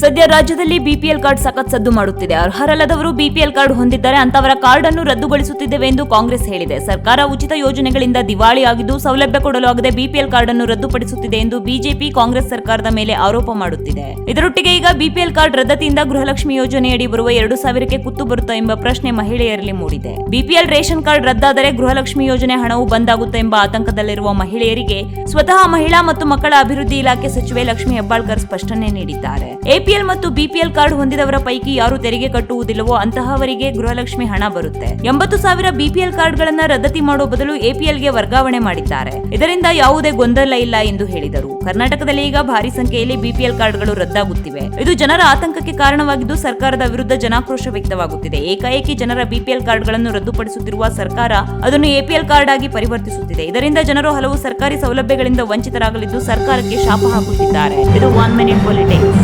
ಸದ್ಯ ರಾಜ್ಯದಲ್ಲಿ BPL card ಸಖತ್ ಸದ್ದು ಮಾಡುತ್ತಿದೆ. ಅರ್ಹರಲ್ಲದವರು ಬಿಪಿಎಲ್ ಕಾರ್ಡ್ ಹೊಂದಿದ್ದಾರೆ ಅಂತವರ ಕಾರ್ಡ್ ಅನ್ನು ರದ್ದುಗೊಳಿಸುತ್ತಿದ್ದೇವೆ ಎಂದು ಕಾಂಗ್ರೆಸ್ ಹೇಳಿದೆ. ಸರ್ಕಾರ ಉಚಿತ ಯೋಜನೆಗಳಿಂದ ದಿವಾಳಿ ಆಗಿದ್ದು ಸೌಲಭ್ಯ ಕೊಡಲು ಆಗದೆ ಬಿಪಿಎಲ್ ಕಾರ್ಡ್ ಅನ್ನು ರದ್ದುಪಡಿಸುತ್ತಿದೆ ಎಂದು ಬಿಜೆಪಿ ಕಾಂಗ್ರೆಸ್ ಸರ್ಕಾರದ ಮೇಲೆ ಆರೋಪ ಮಾಡುತ್ತಿದೆ. ಇದರೊಟ್ಟಿಗೆ ಈಗ ಬಿಪಿಎಲ್ ಕಾರ್ಡ್ ರದ್ದತಿಯಿಂದ ಗೃಹಲಕ್ಷ್ಮಿ ಯೋಜನೆಯಡಿ ಬರುವ ಎರಡು ಸಾವಿರಕ್ಕೆ ಕುತ್ತು ಬರುತ್ತಾ ಎಂಬ ಪ್ರಶ್ನೆ ಮಹಿಳೆಯರಲ್ಲಿ ಮೂಡಿದೆ. ಬಿಪಿಎಲ್ ರೇಷನ್ ಕಾರ್ಡ್ ರದ್ದಾದರೆ ಗೃಹಲಕ್ಷ್ಮಿ ಯೋಜನೆ ಹಣವು ಬಂದಾಗುತ್ತೆ ಎಂಬ ಆತಂಕದಲ್ಲಿರುವ ಮಹಿಳೆಯರಿಗೆ ಸ್ವತಃ ಮಹಿಳಾ ಮತ್ತು ಮಕ್ಕಳ ಅಭಿವೃದ್ಧಿ ಇಲಾಖೆ ಸಚಿವೆ ಲಕ್ಷ್ಮಿ ಹೆಬ್ಬಾಳ್ಕರ್ ಸ್ಪಷ್ಟನೆ ನೀಡಿದ್ದಾರೆ. ಎಪಿಎಲ್ ಮತ್ತು ಬಿಪಿಎಲ್ ಕಾರ್ಡ್ ಹೊಂದಿದವರ ಪೈಕಿ ಯಾರು ತೆರಿಗೆ ಕಟ್ಟುವುದಿಲ್ಲವೋ ಅಂತಹವರಿಗೆ ಗೃಹಲಕ್ಷ್ಮಿ ಹಣ ಬರುತ್ತೆ. ಎಂಬತ್ತು ಸಾವಿರ ಬಿಪಿಎಲ್ ಕಾರ್ಡ್ಗಳನ್ನ ರದ್ದತಿ ಮಾಡುವ ಬದಲು ಎಪಿಎಲ್ಗೆ ವರ್ಗಾವಣೆ ಮಾಡಿದ್ದಾರೆ. ಇದರಿಂದ ಯಾವುದೇ ಗೊಂದಲ ಇಲ್ಲ ಎಂದು ಹೇಳಿದರು. ಕರ್ನಾಟಕದಲ್ಲಿ ಈಗ ಭಾರಿ ಸಂಖ್ಯೆಯಲ್ಲಿ ಬಿಪಿಎಲ್ ಕಾರ್ಡ್ಗಳು ರದ್ದಾಗುತ್ತಿವೆ. ಇದು ಜನರ ಆತಂಕಕ್ಕೆ ಕಾರಣವಾಗಿದ್ದು ಸರ್ಕಾರದ ವಿರುದ್ಧ ಜನಾಕ್ರೋಶ ವ್ಯಕ್ತವಾಗುತ್ತಿದೆ. ಏಕಾಏಕಿ ಜನರ ಬಿಪಿಎಲ್ ಕಾರ್ಡ್ಗಳನ್ನು ರದ್ದುಪಡಿಸುತ್ತಿರುವ ಸರ್ಕಾರ ಅದನ್ನು ಎಪಿಎಲ್ ಕಾರ್ಡ್ ಆಗಿ ಪರಿವರ್ತಿಸುತ್ತಿದೆ. ಇದರಿಂದ ಜನರು ಹಲವು ಸರ್ಕಾರಿ ಸೌಲಭ್ಯಗಳಿಂದ ವಂಚಿತರಾಗಲಿದ್ದು ಸರ್ಕಾರಕ್ಕೆ ಶಾಪ ಹಾಕುತ್ತಿದ್ದಾರೆ. ಇದು ಒನ್ ಮಿನಿಟ್ ಪೊಲಿಟಿಕ್ಸ್